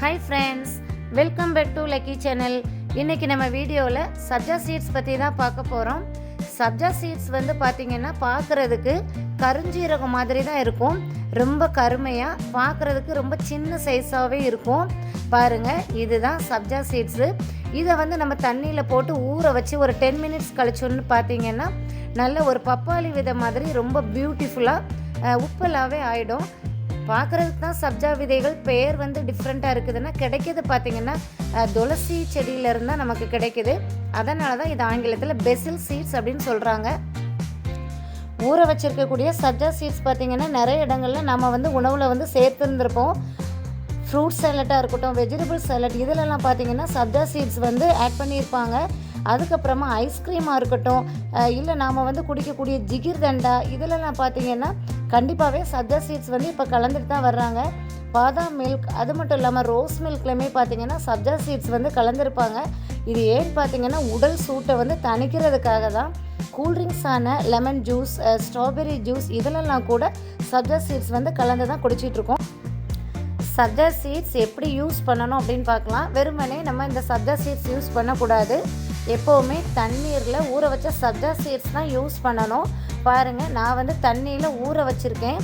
Hi friends welcome back to lucky channel இன்றைக்கி நம்ம வீடியோவில் சப்ஜா சீட்ஸ் பற்றி தான் பார்க்க போகிறோம் சப்ஜா சீட்ஸ் வந்து பார்த்திங்கன்னா பார்க்குறதுக்கு கருஞ்சீரகம் மாதிரி தான் இருக்கும். ரொம்ப கருமையாக பார்க்குறதுக்கு ரொம்ப சின்ன சைஸாகவே இருக்கும். பாருங்கள் இதுதான் சப்ஜா சீட்ஸு இதை வந்து நம்ம தண்ணியில் போட்டு ஊற வச்சு ஒரு டென் மினிட்ஸ் கழிச்சோன்னு பார்த்தீங்கன்னா நல்ல ஒரு பப்பாளி விதை மாதிரி ரொம்ப பியூட்டிஃபுல்லாக உப்பலாகவே ஆகிடும் பார்க்குறதுக்கு தான் சப்ஜா விதைகள் பெயர் வந்து டிஃப்ரெண்ட்டாக இருக்குதுன்னா கிடைக்கிது பார்த்தீங்கன்னா துளசி செடியிலேருந்து தான் நமக்கு கிடைக்குது. அதனால தான் இது ஆங்கிலத்தில் பெசில் சீட்ஸ் அப்படின்னு சொல்கிறாங்க ஊற வச்சிருக்கக்கூடிய சப்ஜா சீட்ஸ் பார்த்தீங்கன்னா நிறைய இடங்களில் நம்ம வந்து உணவில் வந்து சேர்த்துருந்துருப்போம். ஃப்ரூட் சேலட்டாக இருக்கட்டும் வெஜிடபிள் சேலட் இதிலெல்லாம் பார்த்தீங்கன்னா சப்ஜா சீட்ஸ் வந்து ஆட் பண்ணியிருப்பாங்க. அதுக்கப்புறமா ஐஸ்கிரீமாக இருக்கட்டும் இல்லை நாம் வந்து குடிக்கக்கூடிய ஜிகிர் தண்டா இதிலெல்லாம் பார்த்தீங்கன்னா கண்டிப்பாகவே சஜா சீட்ஸ் வந்து இப்போ கலந்துட்டு தான் வர்றாங்க. பாதாம் மில்க் அது மட்டும் இல்லாமல் ரோஸ் மில்க்லையுமே பார்த்தீங்கன்னா சப்ஜா சீட்ஸ் வந்து கலந்துருப்பாங்க. இது ஏன்னு பார்த்தீங்கன்னா உடல் சூட்டை வந்து தணிக்கிறதுக்காக தான். கூல்ட்ரிங்க்ஸான லெமன் ஜூஸ் ஸ்ட்ராபெரி ஜூஸ் இதிலெல்லாம் கூட சப்ஜா சீட்ஸ் வந்து கலந்து தான் குடிச்சிட்ருக்கோம் சப்ஜா சீட்ஸ் எப்படி யூஸ் பண்ணணும் அப்படின்னு பார்க்கலாம். வெறுமனே நம்ம இந்த சப்ஜா சீட்ஸ் யூஸ் பண்ணக்கூடாது. எப்போவுமே தண்ணீரில் ஊற வச்ச சப்ஜா சீட்ஸ் தான் யூஸ் பண்ணணும். பாருங்கள் நான் வந்து தண்ணியில் ஊற வச்சுருக்கேன்.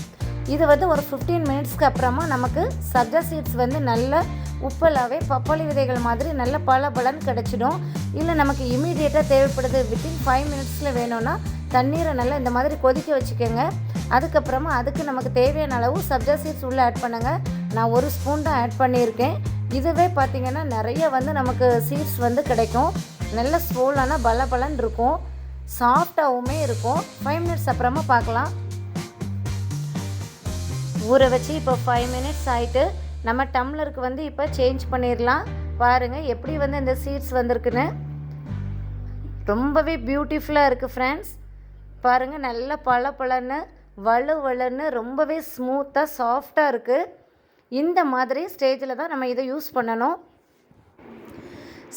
இது வந்து ஒரு ஃபிஃப்டீன் மினிட்ஸ்க்கு அப்புறமா நமக்கு சப்ஜா சீட்ஸ் வந்து நல்ல உப்பலாகவே பப்பாளி விதைகள் மாதிரி நல்ல பல பலன் கிடச்சிடும். இல்லை நமக்கு இமீடியட்டாக தேவைப்படுது வித்தின் ஃபைவ் மினிட்ஸில் வேணும்னா தண்ணீரை நல்லா இந்த மாதிரி கொதிக்க வச்சுக்கோங்க. அதுக்கப்புறமா அதுக்கு நமக்கு தேவையான அளவு சப்ஜா சீட்ஸ் உள்ளே ஆட் பண்ணுங்கள் நான் ஒரு ஸ்பூன் தான் ஆட் பண்ணியிருக்கேன். இதுவே பார்த்திங்கன்னா நிறைய வந்து நமக்கு சீட்ஸ் வந்து கிடைக்கும். நல்ல ஸ்பூலான பல பலன் இருக்கும். சாஃப்டாகவுமே இருக்கும். ஃபைவ் மினிட்ஸ் அப்புறமா பார்க்கலாம். ஊற வச்சு இப்போ ஃபைவ் மினிட்ஸ் ஆகிட்டு நம்ம டம்ளருக்கு வந்து இப்போ சேஞ்ச் பண்ணிடலாம். பாருங்கள் எப்படி வந்து இந்த சீட்ஸ் வந்திருக்குன்னு. ரொம்பவே பியூட்டிஃபுல்லாக இருக்குது ஃப்ரெண்ட்ஸ் பாருங்கள் நல்ல பல பழன்னு வலு வலுன்னு ரொம்பவே ஸ்மூத்தாக சாஃப்டாக இருக்குது இந்த மாதிரி ஸ்டேஜில் தான் நம்ம இதை யூஸ் பண்ணணும்.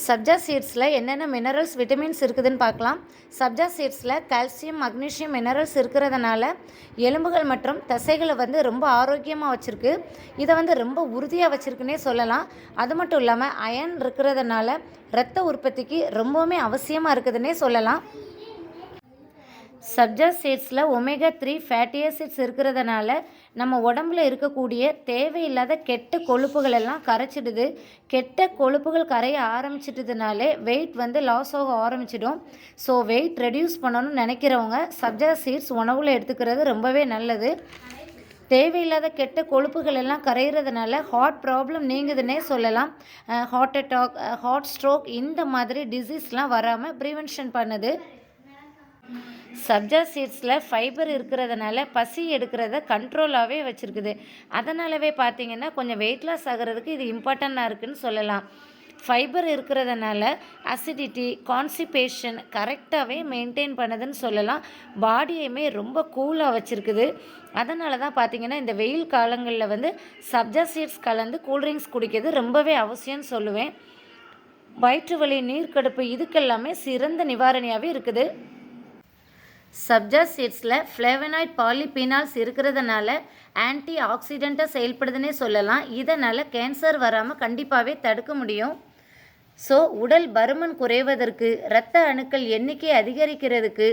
சப்ஜா சீட்ஸில் என்னென்ன மினரல்ஸ் விட்டமின்ஸ் இருக்குதுன்னு பார்க்கலாம். சப்ஜா சீட்ஸில் கால்சியம் மக்னீஷியம் மினரல்ஸ் இருக்கிறதுனால எலும்புகள் மற்றும் தசைகளை வந்து ரொம்ப ஆரோக்கியமாக வச்சுருக்கு. இதை வந்து ரொம்ப உறுதியாக வச்சுருக்குன்னே சொல்லலாம். அது மட்டும் இல்லாமல் அயன் இருக்கிறதுனால இரத்த உற்பத்திக்கு ரொம்பவுமே அவசியமாக இருக்குதுன்னே சொல்லலாம். சப்ஜா சீட்ஸில் ஒமேகா த்ரீ ஃபேட்டி ஆசிட்ஸ் இருக்கிறதுனால நம்ம உடம்புல இருக்கக்கூடிய தேவையில்லாத கெட்ட கொழுப்புகள் எல்லாம் கரைச்சிடுது. கெட்ட கொழுப்புகள் கரைய ஆரம்பிச்சிட்டதுனாலே வெயிட் வந்து லாஸ் ஆக ஆரம்பிச்சிடும். ஸோ வெயிட் ரெடியூஸ் பண்ணணும்னு நினைக்கிறவங்க சப்ஜா சீட்ஸ் உணவில் எடுத்துக்கிறது ரொம்பவே நல்லது. தேவையில்லாத கெட்ட கொழுப்புகள் எல்லாம் கரையிறதுனால ஹார்ட் ப்ராப்ளம் நீங்குதுன்னே சொல்லலாம். ஹார்ட் அட்டாக் ஹார்ட் ஸ்ட்ரோக் இந்த மாதிரி டிசீஸ்லாம் வராமல் ப்ரிவென்ஷன் பண்ணுது. சப்ஜா சீட்ஸில் ஃபைபர் இருக்கிறதுனால பசி எடுக்கிறத கண்ட்ரோலாகவே வச்சுருக்குது. அதனாலவே பார்த்தீங்கன்னா கொஞ்சம் வெயிட் லாஸ் ஆகிறதுக்கு இது இம்பார்ட்டண்ட்டாக இருக்குதுன்னு சொல்லலாம். ஃபைபர் இருக்கிறதுனால அசிடிட்டி கான்சிபேஷன் கரெக்டாகவே மெயின்டைன் பண்ணுதுன்னு சொல்லலாம். பாடியுமே ரொம்ப கூலாக வச்சுருக்குது. அதனால தான் பார்த்திங்கன்னா இந்த வெயில் காலங்களில் வந்து சப்ஜா சீட்ஸ் கலந்து கூல்ட்ரிங்க்ஸ் குடிக்கிறது ரொம்பவே அவசியம்னு சொல்லுவேன். வயிற்று வலி நீர்க்கடுப்பு இதுக்கெல்லாமே சிறந்த நிவாரணியாகவே இருக்குது. சப்ஜா சீட்ஸில் ஃப்ளேவனாய்ட் பாலிபீனால்ஸ் இருக்கிறதுனால ஆன்டி ஆக்சிடெண்ட்டாக செயல்படுதுன்னே சொல்லலாம். இதனால் கேன்சர் வராமல் கண்டிப்பாகவே தடுக்க முடியும். ஸோ உடல் பருமன் குறைவதற்கு இரத்த அணுக்கள் எண்ணிக்கை அதிகரிக்கிறதுக்கு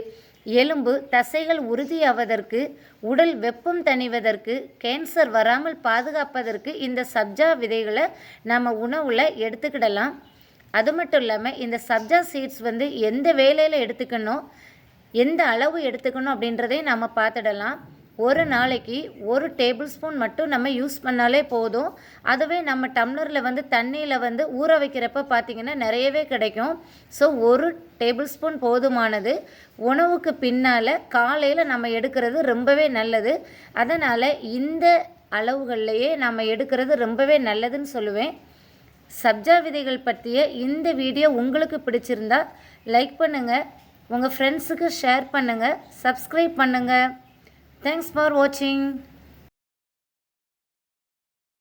எலும்பு தசைகள் உறுதியாவதற்கு உடல் வெப்பம் தணிவதற்கு கேன்சர் வராமல் பாதுகாப்பதற்கு இந்த சப்ஜா விதைகளை நம்ம உணவில் எடுத்துக்கிடலாம். அது மட்டும் இல்லாமல் இந்த சப்ஜா சீட்ஸ் வந்து எந்த வேலையில் எடுத்துக்கணும்? எந்த அளவு எடுத்துக்கணும் அப்படின்றதையும் நம்ம பார்த்துடலாம். ஒரு நாளைக்கு ஒரு டேபிள் ஸ்பூன் மட்டும் நம்ம யூஸ் பண்ணாலே போதும். அதுவே நம்ம டம்ளரில் வந்து தண்ணியில் வந்து ஊற வைக்கிறப்ப பார்த்திங்கன்னா நிறையவே கிடைக்கும். ஸோ ஒரு டேபிள் ஸ்பூன் போதுமானது. உணவுக்கு பின்னால் காலையில் நம்ம எடுக்கிறது ரொம்பவே நல்லது. அதனால் இந்த அளவுகள்லையே நம்ம எடுக்கிறது ரொம்பவே நல்லதுன்னு சொல்லுவேன். சப்ஜா விதைகள் பற்றிய இந்த வீடியோ உங்களுக்கு பிடிச்சிருந்தா லைக் பண்ணுங்கள் உங்கள் ஃப்ரெண்ட்ஸுக்கு ஷேர் பண்ணுங்கள் சப்ஸ்கிரைப் பண்ணுங்கள் தேங்க்ஸ் ஃபார் வாட்சிங்